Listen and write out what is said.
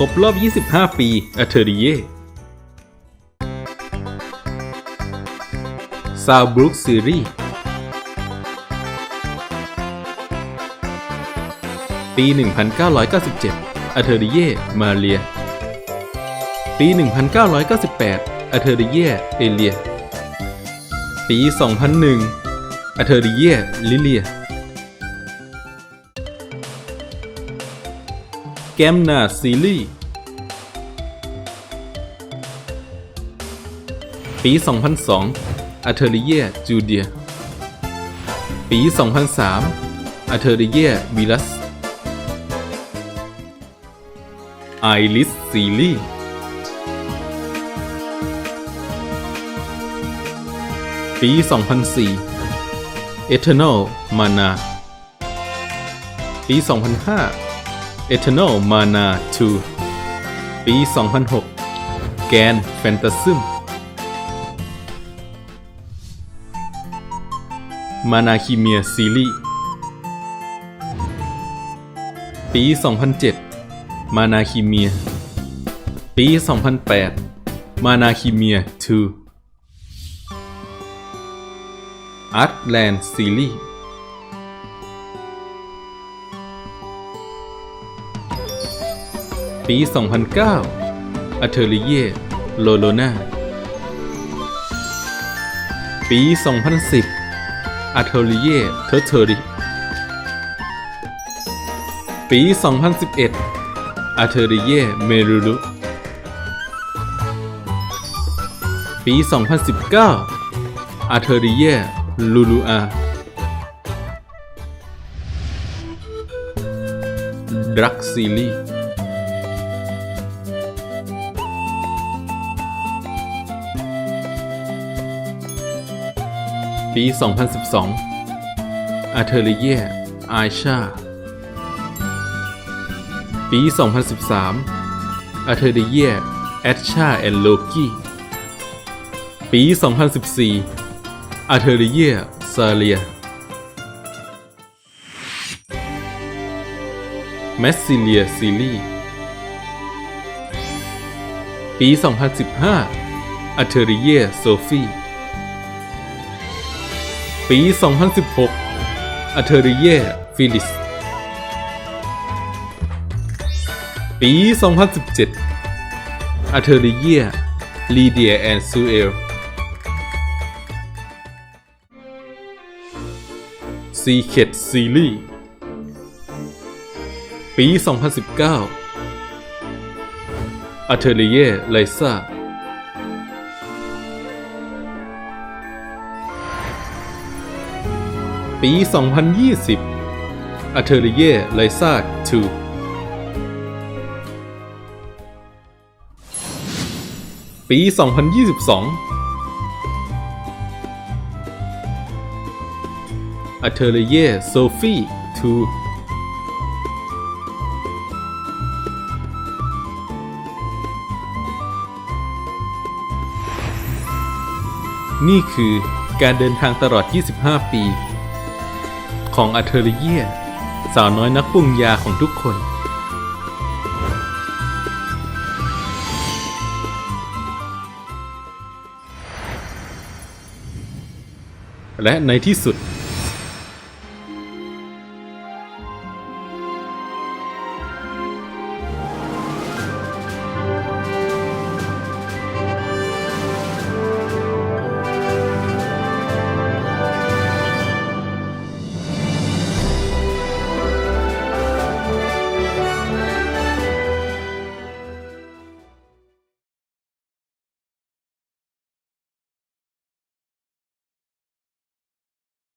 ครบรอบ 25 ปีอัเทอริเย่ซาวบรุกซีรีส์ปี 1997อัเทอริเย่มาเรีย ปี 1998อัเทอริเย่เอเลีย ปี 2001อัเทอริเย่ลิเลีย แกมนาซีรีส์ปี 2002อัเทอริเยจูเดีย ปี 2003อัเทอริเย่วิลัสไอริสซีรีส์ปี 2004 Eternal Mana ปี 2005 Eternal Mana 2 ปี 2006 แกนแฟนตาซึมมานาคิเมียซีรีส์ปี 2007 มานาคิเมีย ปี 2008 มานาคิเมีย2อาร์ตแลนด์ซีรีส์ ปี 2009อัเทอริเย่โลโลนาปี 2010อัเทอริเย่เทอร์เทอริปี 2011อัเทอริเย่เมรุรุปี 2019อัเทอริเย่ลูลูอาดรักซีรี ปี 2012 อาเทอริเย่ไอชา ปี 2013 อาเทอริเยแอชชาแอนโลกี้ ปี 2014 อาเทอริเยซาเลียแมสซิเลียซีรีส์ปี 2015อัเทอริเยโซฟี ปี 2016อัเทอริเย่ฟิลิส ปี 2017อัเทอริเย่ลีเดียแอนซูเอลซีเคดซีรีส์ปี 2019อัเทอริเย่ไลซ่า ปี 2020อัเทอริเย่ไลซ่า2ปี 2022อัเทอริเย่โซฟี2นี่คือการเดินทางตลอด 25 ปี ของอัเทอริเย่สาวน้อยนักปรุงยาของทุกคน และในที่สุด